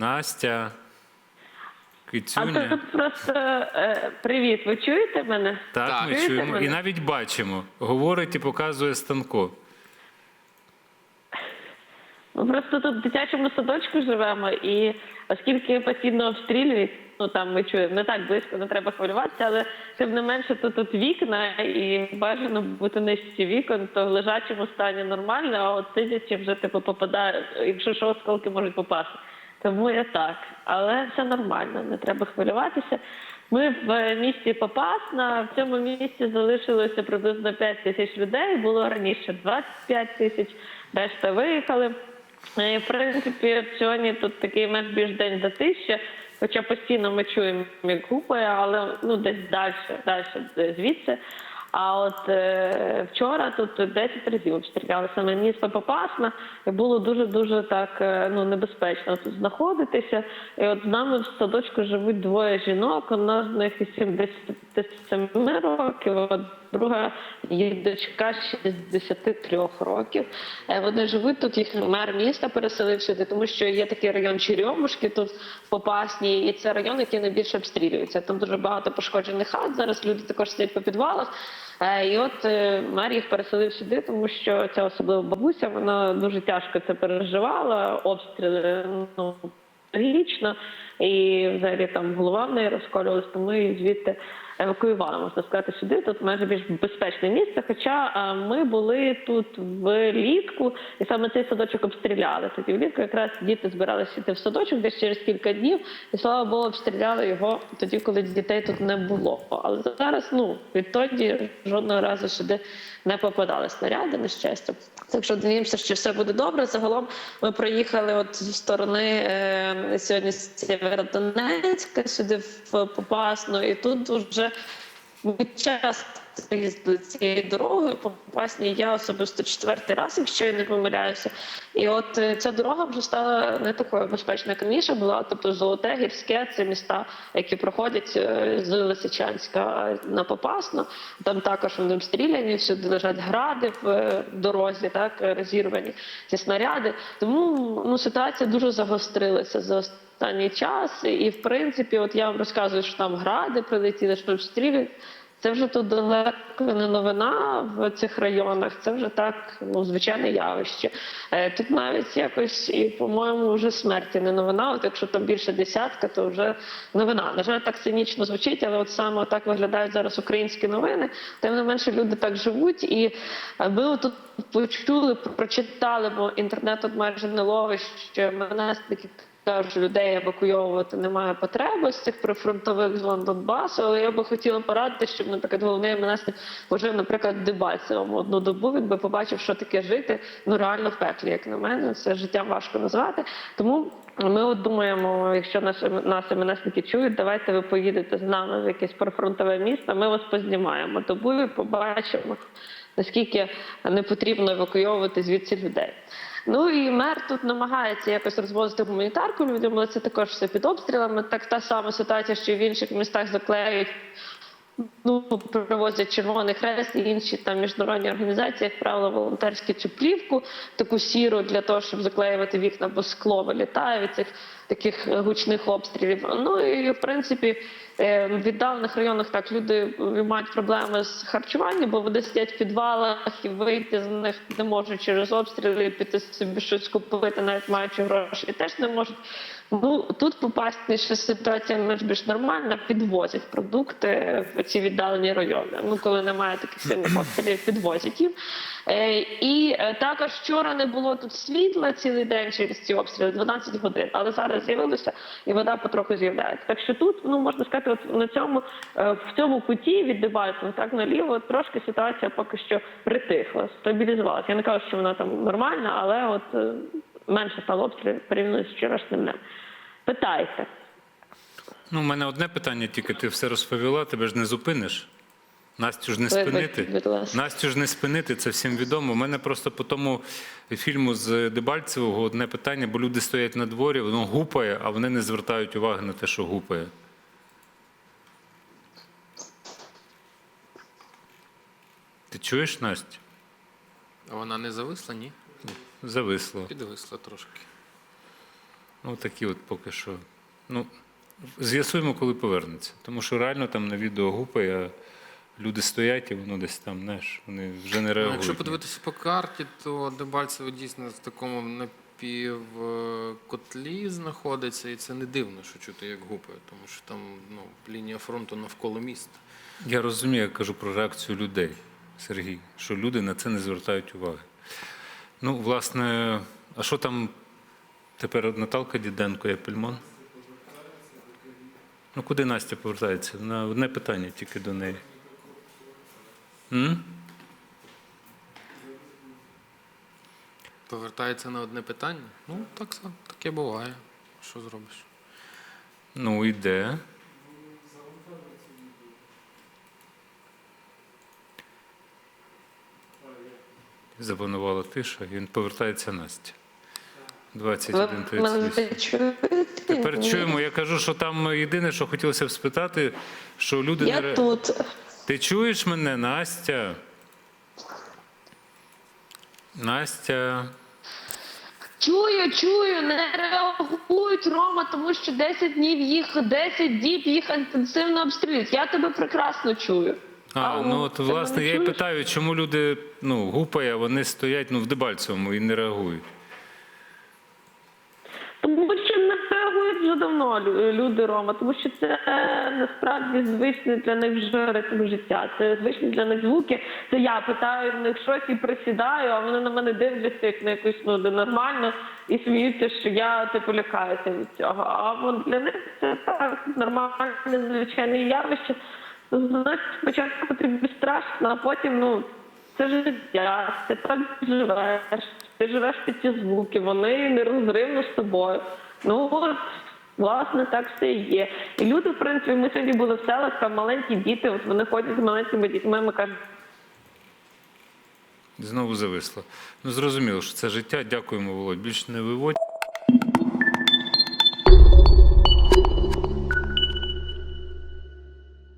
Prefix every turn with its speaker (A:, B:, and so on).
A: Настя.
B: А тут просто е, привіт. Ви чуєте мене?
A: Так,
C: Так.
A: ми
B: Чуєте
A: чуємо
B: мене?
A: і навіть бачимо. Говорить і показує Станко.
B: Ми просто тут в дитячому садочку живемо, і оскільки постійно обстрілюють, ну там ми чуємо не так близько, не треба хвилюватися, але тим не менше тут, тут вікна і бажано бути нижче вікон, то в лежачому стані нормально, а от сидячи вже типу попадає, якщо що, осколки можуть попасти. Тому я так, але все нормально, не треба хвилюватися. Ми в місті Попасна. В цьому місті залишилося приблизно 5 тисяч людей. Було раніше 25 тисяч, решта виїхали. І, в принципі, сьогодні тут такий менш більш день за тисяча, хоча постійно ми чуємо, як гупає, але ну десь далі, далі звідси. А от е, вчора тут 10 разів обстріляли саме місто Попасна, і було дуже дуже так е, ну небезпечно тут знаходитися. І от з нами в садочку живуть двоє жінок. Одна з них 87 років, а друга її дочка 63 років. Е, Вони живуть тут. Їх мер міста переселив сюди, тому що є такий район Черемушки тут Попасні, і це район, який найбільше обстрілюється. Там дуже багато пошкоджених хат. Зараз люди також сидять по підвалах. Е, І от е, мер переселив сюди, тому що ця особливо бабуся, вона дуже тяжко це переживала. Обстріли ну трагічно, і взагалі там голова в неї розколювалась, тому її звідти евакуювали, можна сказати, сюди. Тут майже більш безпечне місце. Хоча е, ми були тут влітку, і саме цей садочок обстріляли. Тоді влітку якраз діти збиралися йти в садочок десь через кілька днів, і слава Богу, обстріляли його тоді, коли дітей тут не було. Але зараз, ну відтоді жодного разу сюди не попадали снаряди, на щастя. Так що надіємося, що все буде добре. Загалом ми проїхали от зі сторони е, сьогодні з Сєвєродонецька сюди в Попасну, і тут вже часто їздили цією дорогою по. Я особисто четвертий раз, якщо я не помиляюся. І от е, ця дорога вже стала не такою безпечною, як раніше була. Тобто Золоте, Гірське це міста, які проходять е, з Лисичанська на Попасну. Там також вони обстріляні, всюди лежать гради в е, дорозі, так розірвані ці снаряди. Тому ну ситуація дуже загострилася за останній час. І в принципі, от я вам розказую, що там гради прилетіли, що обстрілюють. Це вже тут далеко не новина в цих районах. Це вже так ну звичайне явище. Е, Тут навіть якось і по-моєму вже смерті не новина. От якщо там більше десятка, то вже новина. На жаль, так цинічно звучить, але от саме так виглядають зараз українські новини. Тим не менше люди так живуть, і е, ми тут почули, прочитали, бо інтернет тут майже не ловить, що мене такі кажуть, людей евакуйовувати немає потреби з цих прифронтових зон Донбасу, але я би хотіла порадити, щоб, наприклад, головний міністр пожив, наприклад, в Дебальцевому одну добу. Він би побачив, що таке жити ну реально в пеклі, як на мене, це життям важко назвати. Тому ми от думаємо, якщо наші нас МНСники чують, давайте ви поїдете з нами в якесь прифронтове місто. Ми вас познімаємо добу і побачимо. Наскільки не потрібно евакуйовувати звідси людей. Ну і мер тут намагається якось розвозити гуманітарку людям, але це також все під обстрілами. Так та сама ситуація, що в інших містах заклеюють. Ну, привозять Червоний Хрест і інші там міжнародні організації, як правило, волонтерську цю плівку, таку сіру для того, щоб заклеювати вікна, бо скло вилітає від цих таких гучних обстрілів. Ну і в принципі в віддалених районах так люди мають проблеми з харчуванням, бо вони сидять в підвалах і вийти з них не можуть через обстріли, піти собі щось купити, навіть маючи гроші, теж не можуть. Ну тут попасти ще ситуація менш більш нормальна, підвозять продукти в ці віддалені райони. Ну коли немає таких сильних обстрілів, підвозять їм. Е, і е, також вчора не було тут світла цілий день через ці обстріли, 12 годин. Але зараз з'явилося і вода потроху з'являється. Так що тут ну можна сказати, от на цьому е, в цьому куті від Дебальцева, так наліво трошки ситуація поки що притихла, стабілізувалася. Я не кажу, що вона там нормальна, але от е, менше стало обстрілів порівняно з вчорашнім днем. Питайте.
A: Ну, у мене одне питання, тільки ти все розповіла, тебе ж не зупиниш. Настю ж не спинити. Настю ж не спинити, це всім відомо. У мене просто по тому фільму з Дебальцевого одне питання, бо люди стоять на дворі, воно гупає, а вони не звертають уваги на те, що гупає. Ти чуєш, Настю?
C: Вона не зависла, ні?
A: Зависло.
C: Підвисла трошки.
A: Ну, такі от поки що. Ну, з'ясуємо, коли повернеться. Тому що реально там на відео гупає, а люди стоять і воно десь там, знаєш, вони вже не
C: Ну,
A: реагують.
C: Якщо подивитися по карті, то Дебальцево дійсно в такому напівкотлі знаходиться, і це не дивно, що чути, як гупає, тому що там ну, лінія фронту навколо міста.
A: Я розумію, я кажу про реакцію людей, Сергій, що люди на це не звертають уваги. Ну, власне, а що там тепер Наталка Діденко і Пельмон? Ну, куди Настя повертається? На одне питання тільки до неї. М?
C: Повертається на одне питання. Ну, так само, таке буває. Що зробиш?
A: Ну, іде. Запанувала тиша, і він повертається Настя.
B: Ви
A: 21.38.
B: мене?
A: Тепер чуємо. Я кажу, що там єдине, що хотілося б спитати, що люди
B: Я
A: ре-
B: тут.
A: Ти чуєш мене, Настя? Настя.
B: Чую, чую, не реагують Рома, тому що 10 днів їх, 10 діб їх інтенсивно обстрілюють. Я тебе прекрасно чую.
A: А,
B: Ау,
A: ну от власне я і питаю, чому люди ну, гупає, а вони стоять ну, в Дебальцевому і не реагують.
B: Тому що не реагують вже давно люди Рома, тому що це е, насправді звичне для них вже ритм життя. Це звичні для них звуки. Це я питаю в них щось і присідаю, а вони на мене дивляться як на якусь ну нормально і сміються, що я типу лякаюся від цього. А для них це так нормальне звичайне явище. Знаєш, спочатку тобі страшно, а потім ну. Це життя, ти так живеш, ти живеш під ці звуки, вони нерозривно з тобою. Ну от, власне, так все і є. І люди, в принципі, ми сьогодні були в селах, там маленькі діти, от вони ходять з маленькими дітьми, ми кажемо,
A: Знову зависло. Ну зрозуміло, що це життя. Дякуємо, Володь. Більше не виводь.